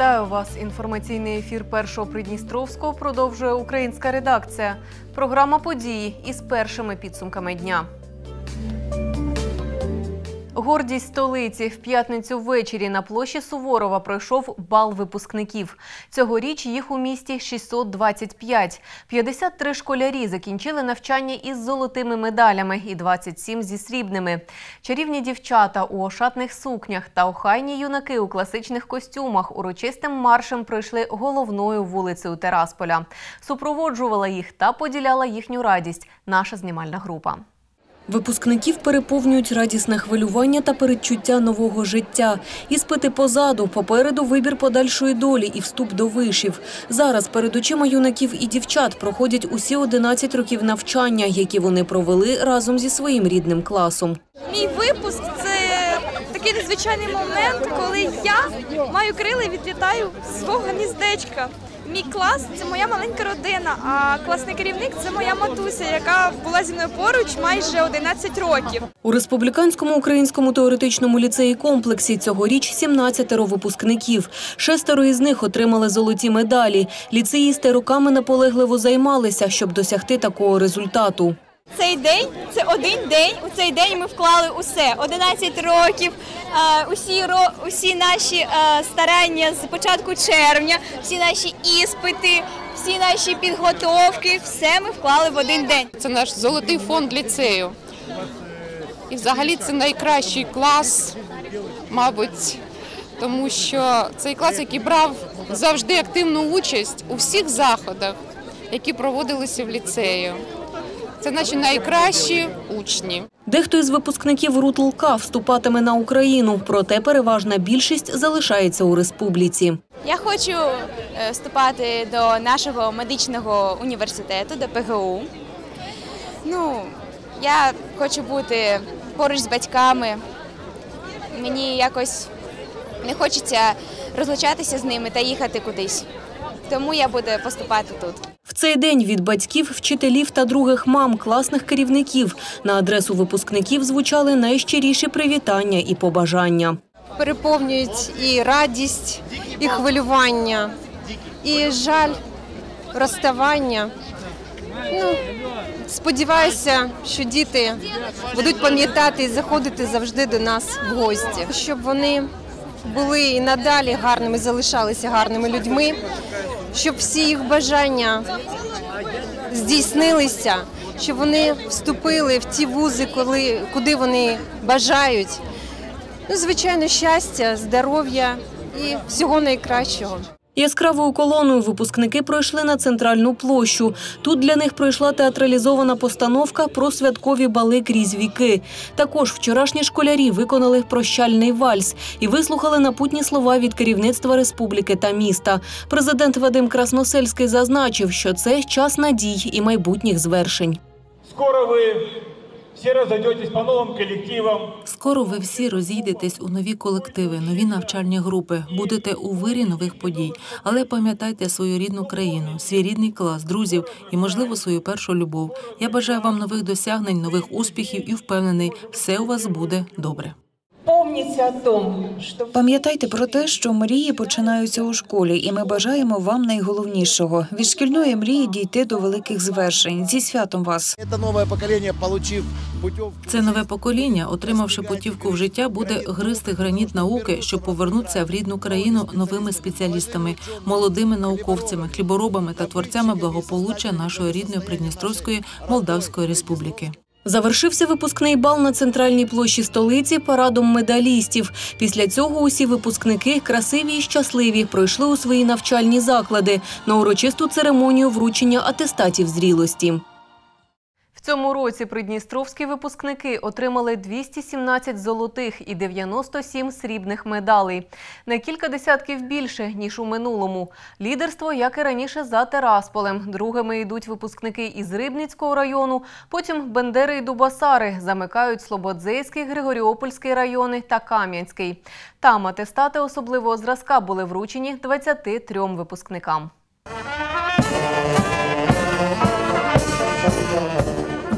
Вітаю вас. Інформаційний ефір першого Придністровського продовжує українська редакція. Програма події із першими підсумками дня. Гордість столиці в п'ятницю ввечері на площі Суворова пройшов бал випускників. Цьогоріч їх у місті 625. 53 школярі закінчили навчання із золотими медалями і 27 зі срібними. Чарівні дівчата у ошатних сукнях та охайні юнаки у класичних костюмах урочистим маршем пройшли головною вулицею Терасполя. Супроводжувала їх та поділяла їхню радість наша знімальна група. Випускників переповнюють радісне хвилювання та передчуття нового життя. Іспити позаду, попереду вибір подальшої долі і вступ до вишів. Зараз перед очима юнаків і дівчат проходять усі 11 років навчання, які вони провели разом зі своїм рідним класом. Мій випуск це такий незвичайний момент, коли я маю крила і відлітаю свого гніздечка. Мій клас це моя маленька родина, а класний керівник це моя матуся, яка була зі мною поруч майже 11 років. У республіканському українському теоретичному ліцеї комплексі цьогоріч 17 випускників. Шестеро із них отримали золоті медалі. Ліцеїсти роками наполегливо займалися, щоб досягти такого результату. Цей день це один день. У цей день ми вклали усе 11 років. е, Усі усі наші е, старання з початку червня, всі наші іспити, всі наші підготовки, все ми вклали в один день. Це наш золотий фонд ліцею. І взагалі це найкращий клас, мабуть, тому що цей клас, який брав завжди активну участь у всіх заходах, які проводилися в ліцею. Це наші найкращі учні. Дехто із випускників РУТЛК вступатиме на Україну, проте переважна більшість залишається у республіці. Я хочу е, вступати до нашого медичного університету, до ПГУ. Ну, я хочу бути поруч з батьками. Мені якось не хочеться розлучатися з ними та їхати кудись. Тому я буду поступати тут. В цей день від батьків, вчителів та других мам, класних керівників на адресу випускників звучали найщиріші привітання і побажання. переповнюють і радість, і хвилювання, і жаль, розставання. Ну, сподіваюся, що діти будуть пам'ятати і заходити завжди до нас в гості, щоб вони були і надалі гарними, залишалися гарними людьми, щоб всі їх бажання здійснилися, щоб вони вступили в ті вузи, коли, куди вони бажають. Ну, звичайно, щастя, здоров'я і всього найкращого. Яскравою колоною випускники пройшли на центральну площу. Тут для них пройшла театралізована постановка про святкові бали крізь віки. Також вчорашні школярі виконали прощальний вальс і вислухали напутні слова від керівництва республіки та міста. Президент Вадим Красносельський зазначив, що це час надій і майбутніх звершень. Скоро вы все розійдетесь по новим колективам. Скоро ви всі розійдетесь у нові колективи, нові навчальні групи, будете у вирі нових подій. Але пам'ятайте свою рідну країну, свій рідний клас, друзів і, можливо, свою першу любов. Я бажаю вам нових досягнень, нових успіхів і впевнений, все у вас буде добре. Пам'ятайте про те, що мрії починаються у школі, і ми бажаємо вам найголовнішого від шкільної мрії дійти до великих звершень. Зі святом вас! Это новое поколение, получив путевку Це нове покоління, отримавши путівку в життя, буде гризти граніт науки, щоб повернутися в рідну країну новими спеціалістами, молодими науковцями, хліборобами та творцями благополуччя нашої рідної Придністровської Молдавської Республіки. Завершився випускний бал на центральній площі столиці парадом медалістів. Після цього усі випускники, красиві і щасливі, пройшли у свої навчальні заклади на урочисту церемонію вручення атестатів зрілості. Цьому році придністровські випускники отримали 217 золотих і 97 срібних медалей. На кілька десятків більше, ніж у минулому. Лідерство, як і раніше, за Терасполем. Другими йдуть випускники із Рибницького району, потім Бендери і Дубасари. Замикають Слободзейський, Григоріопольський райони та Кам'янський. Там атестати особливого зразка були вручені 23 випускникам.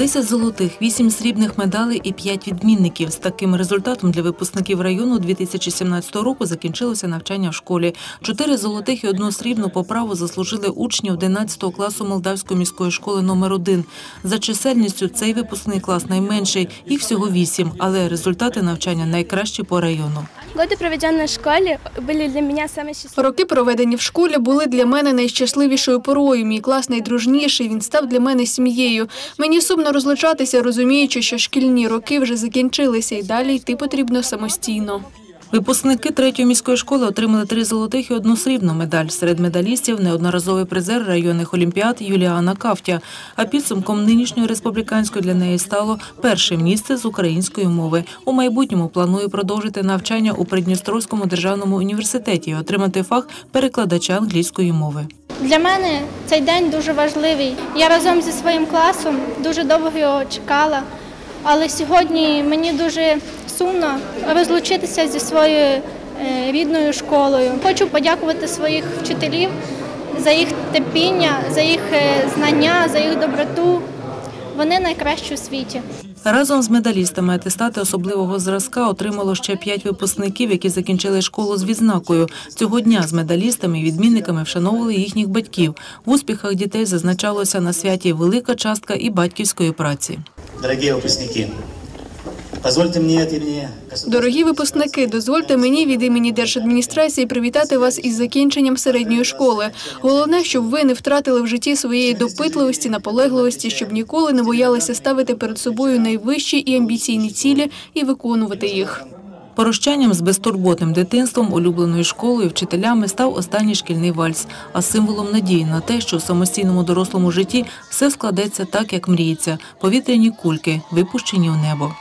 10 золотих, 8 срібних медалей і 5 відмінників. З таким результатом для випускників району 2017 року закінчилося навчання в школі. Чотири золотих і одну срібну по праву заслужили учні 11 класу Молдавської міської школи номер 1 За чисельністю цей випускний клас найменший, їх всього вісім, але результати навчання найкращі по району. Годы, проведенные в школе, были для меня самые счастливые. Роки, проведені в школі, були для мене найщасливішою порою. Мій клас найдружніший. Він став для мене сім'єю. Мені сумно розлучатися, розуміючи, що шкільні роки вже закінчилися, і далі йти потрібно самостійно. Випускники третьої міської школи отримали три золотих і одну срібну медаль. Серед медалістів неодноразовий призер районних олімпіад Юліана Кавтя. А підсумком нинішньої республіканської для неї стало перше місце з української мови. У майбутньому планує продовжити навчання у Придністровському державному університеті і отримати фах перекладача англійської мови. Для мене цей день дуже важливий. Я разом зі своїм класом дуже довго його чекала, але сьогодні мені дуже сумно розлучитися зі своєю е, рідною школою. Хочу подякувати своїх вчителів за їх терпіння, за їх е, знання, за їх доброту. Вони найкращі у світі. Разом з медалістами атестати особливого зразка отримало ще п'ять випускників, які закінчили школу з відзнакою. Цього дня з медалістами і відмінниками вшановували їхніх батьків. В успіхах дітей зазначалося на святі велика частка і батьківської праці. Дорогі випускники, позвольте мені від імені Дорогі випускники, дозвольте мені від імені держадміністрації привітати вас із закінченням середньої школи. Головне, щоб ви не втратили в житті своєї допитливості, наполегливості, щоб ніколи не боялися ставити перед собою найвищі і амбіційні цілі і виконувати їх. Прощанням з безтурботним дитинством, улюбленою школою, вчителями став останній шкільний вальс, а символом надії на те, що в самостійному дорослому житті все складеться так, як мріється. Повітряні кульки, випущені в небо.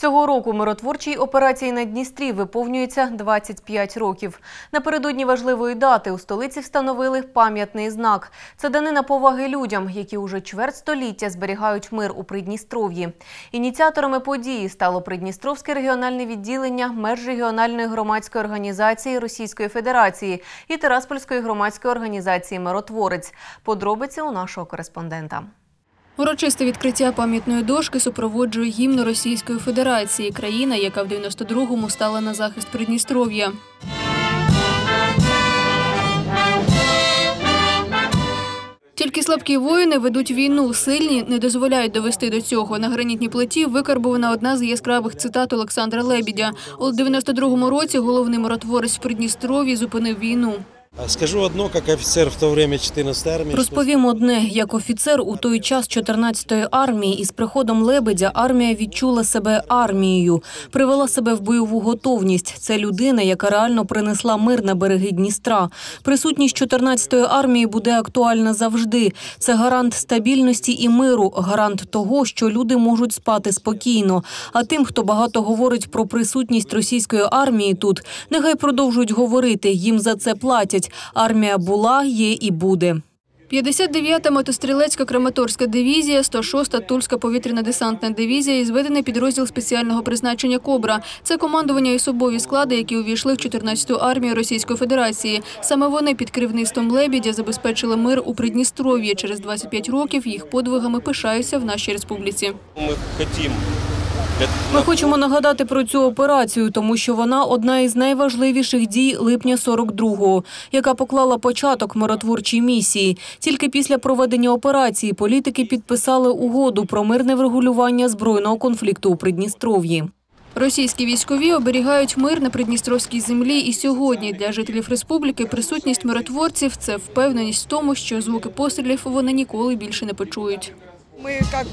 Цього року миротворчій операції на Дністрі виповнюється 25 років. Напередодні важливої дати у столиці встановили пам'ятний знак. Це данина поваги людям, які уже чверть століття зберігають мир у Придністров'ї. Ініціаторами події стало Придністровське регіональне відділення межрегіональної громадської організації Російської Федерації і Тераспольської громадської організації Миротворець. Подробиці у нашого кореспондента. Урочисте відкриття пам'ятної дошки супроводжує гімн Російської Федерації, країна, яка в 92-му стала на захист Придністров'я. Тільки слабкі воїни ведуть війну, сильні не дозволяють довести до цього. На гранітній плиті викарбована одна з яскравих цитат Олександра Лебідя. У 92-му році головний миротворець в Придністров'ї зупинив війну. Скажу одно, як офіцер в то время 14 армії. Розповім одне, як офіцер у той час 14-ї армії із приходом Лебедя армія відчула себе армією, привела себе в бойову готовність. Це людина, яка реально принесла мир на береги Дністра. Присутність 14-ї армії буде актуальна завжди. Це гарант стабільності і миру, гарант того, що люди можуть спати спокійно. А тим, хто багато говорить про присутність російської армії тут, нехай продовжують говорити. Їм за це платять. Армія була, є і буде. 59-та мотострілецька Краматорська дивізія, 106-та Тульська повітряно-десантна дивізія і зведений підрозділ спеціального призначення «Кобра». Це командування і особові склади, які увійшли в 14-ту армію Російської Федерації. Саме вони під керівництвом Лебідя забезпечили мир у Придністров'ї. Через 25 років їх подвигами пишаються в нашій республіці. Ми хотімо Ми хочемо нагадати про цю операцію, тому що вона одна із найважливіших дій липня 42-го, яка поклала початок миротворчій місії. Тільки після проведення операції політики підписали угоду про мирне врегулювання збройного конфлікту у Придністров'ї. Російські військові оберігають мир на придністровській землі і сьогодні для жителів республіки присутність миротворців – це впевненість в тому, що звуки пострілів вони ніколи більше не почують. Ми як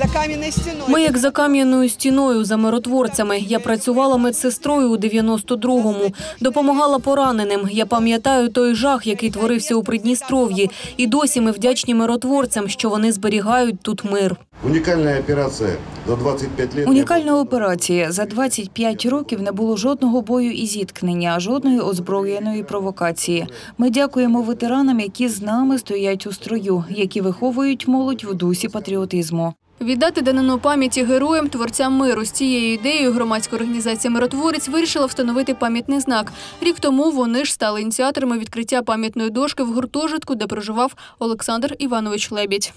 за кам'яною стіною. Ми як за кам'яною стіною, за миротворцями. Я працювала медсестрою у 92-му, допомагала пораненим. Я пам'ятаю той жах, який творився у Придністров'ї. І досі ми вдячні миротворцям, що вони зберігають тут мир. Унікальна операція за 25 років. Унікальна операція. За 25 років не було жодного бою і зіткнення, жодної озброєної провокації. Ми дякуємо ветеранам, які з нами стоять у строю, які виховують молодь в дусі патріотизму. Віддати данину пам'яті героям, творцям миру. З цією ідеєю громадська організація «Миротворець» вирішила встановити пам'ятний знак. Рік тому вони ж стали ініціаторами відкриття пам'ятної дошки в гуртожитку, де проживав Олександр Іванович Лебідь.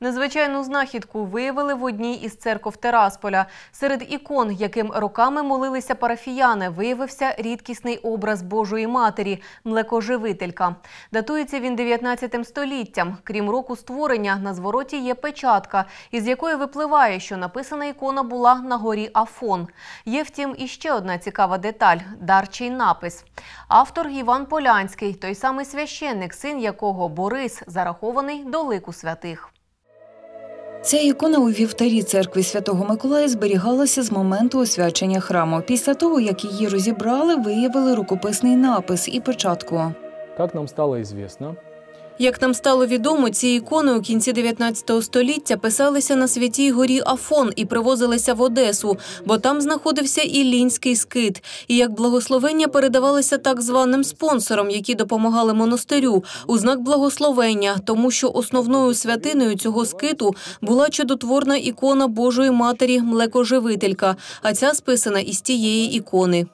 Незвичайну знахідку виявили в одній із церков Терасполя. Серед ікон, яким роками молилися парафіяни, виявився рідкісний образ Божої Матері – млекоживителька. Датується він 19 століттям. Крім року створення, на звороті є печатка, із якої випливає, що написана ікона була на горі Афон. Є, втім, іще одна цікава деталь – дарчий напис. Автор Іван Полянський, той самий священник, син якого Борис, зарахований до лику святих. Ця ікона у вівтарі церкви Святого Миколая зберігалася з моменту освячення храму. Після того, як її розібрали, виявили рукописний напис і печатку. Як нам стало известно, Як нам стало відомо, ці ікони у кінці 19 століття писалися на святій горі Афон і привозилися в Одесу, бо там знаходився Іллінський скит. І як благословення передавалися так званим спонсорам, які допомагали монастирю, у знак благословення, тому що основною святиною цього скиту була чудотворна ікона Божої Матері Млекоживителька, а ця списана із тієї ікони.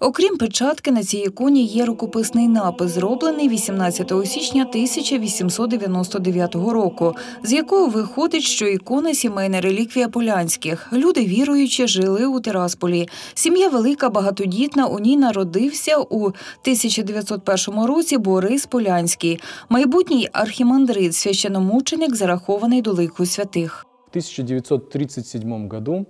Окрім печатки, на цій іконі є рукописний напис, зроблений 18 січня 1899 року, з якого виходить, що ікона сімейна реліквія полянських. Люди віруючі жили у Тирасполі. Сім'я велика, багатодітна. У ній народився у 1901 році Борис Полянський, майбутній архімандрит, священомученик, зарахований до лику святих. в 1937 году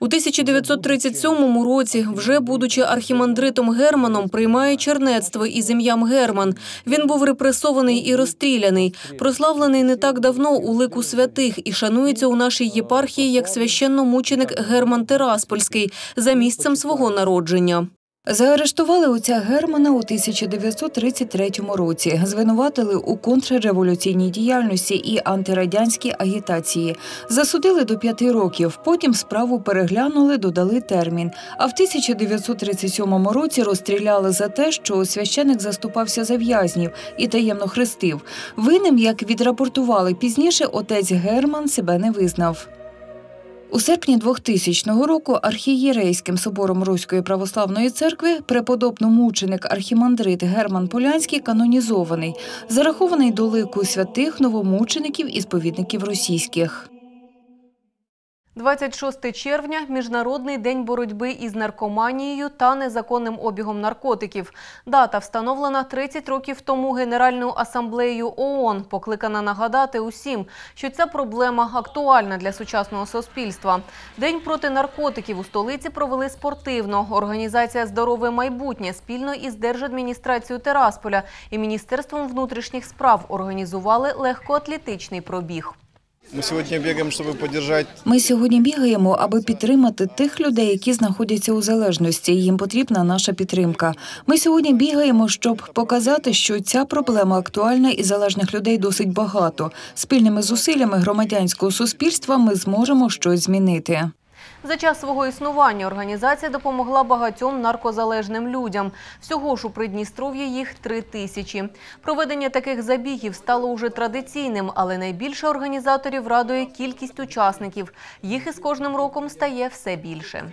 У 1937 році, вже будучи архімандритом Германом, приймає чернецтво із ім'ям Герман. Він був репресований і розстріляний, прославлений не так давно у лику святих і шанується у нашій єпархії як священномученик Герман Тераспольський за місцем свого народження. Заарештували отця Германа у 1933 році. Звинуватили у контрреволюційній діяльності і антирадянській агітації. Засудили до п'яти років. Потім справу переглянули, додали термін. А в 1937 році розстріляли за те, що священик заступався за в'язнів і таємно хрестив. Винним, як відрапортували пізніше, отець Герман себе не визнав. У серпні 2000 року архієрейським собором Руської православної церкви преподобно-мученик архімандрит Герман Полянський канонізований, зарахований до лику святих новомучеників і сповідників російських. 26 червня – Міжнародний день боротьби із наркоманією та незаконним обігом наркотиків. Дата встановлена 30 років тому Генеральною асамблеєю ООН, покликана нагадати усім, що ця проблема актуальна для сучасного суспільства. День проти наркотиків у столиці провели спортивно. Організація «Здорове майбутнє» спільно із Держадміністрацією Терасполя і Міністерством внутрішніх справ організували легкоатлетичний пробіг. Мы сьогодні бігаємо, щоб підтримати... Ми сьогодні бігаємо, аби підтримати тих людей, які знаходяться у залежності. Їм потрібна наша підтримка. Ми сьогодні бігаємо, щоб показати, що ця проблема актуальна і залежних людей досить багато. Спільними зусиллями громадянського суспільства ми зможемо щось змінити. За час свого існування організація допомогла багатьом наркозалежним людям. Всього ж у Придністров'ї їх три тисячі. Проведення таких забігів стало уже традиційним, але найбільше організаторів радує кількість учасників. Їх із кожним роком стає все більше.